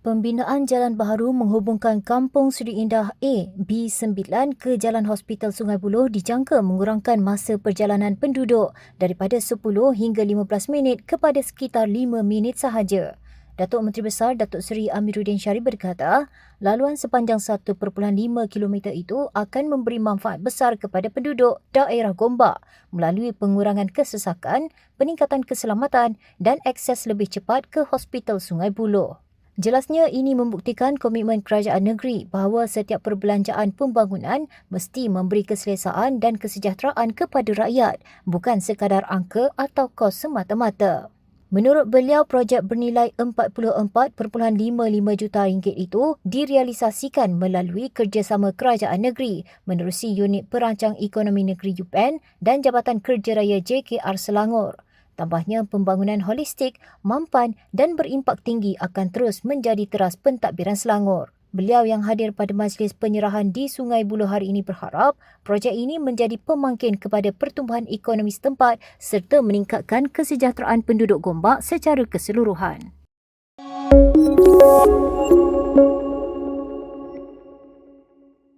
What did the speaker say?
Pembinaan jalan baharu menghubungkan Kampung Seri Indah A B9 ke Jalan Hospital Sungai Buloh dijangka mengurangkan masa perjalanan penduduk daripada 10 hingga 15 minit kepada sekitar 5 minit sahaja. Datuk Menteri Besar Datuk Seri Amiruddin Syarif berkata, laluan sepanjang 1.5 km itu akan memberi manfaat besar kepada penduduk daerah Gombak melalui pengurangan kesesakan, peningkatan keselamatan dan akses lebih cepat ke Hospital Sungai Buloh. Jelasnya ini membuktikan komitmen kerajaan negeri bahawa setiap perbelanjaan pembangunan mesti memberi keselesaan dan kesejahteraan kepada rakyat, bukan sekadar angka atau kos semata-mata. Menurut beliau, projek bernilai 44.55 juta ringgit itu direalisasikan melalui kerjasama kerajaan negeri menerusi unit perancang ekonomi negeri UPN dan Jabatan Kerja Raya JKR Selangor. Tambahnya, pembangunan holistik, mampan dan berimpak tinggi akan terus menjadi teras pentadbiran Selangor. Beliau yang hadir pada majlis penyerahan di Sungai Buloh hari ini berharap projek ini menjadi pemangkin kepada pertumbuhan ekonomi setempat serta meningkatkan kesejahteraan penduduk Gombak secara keseluruhan.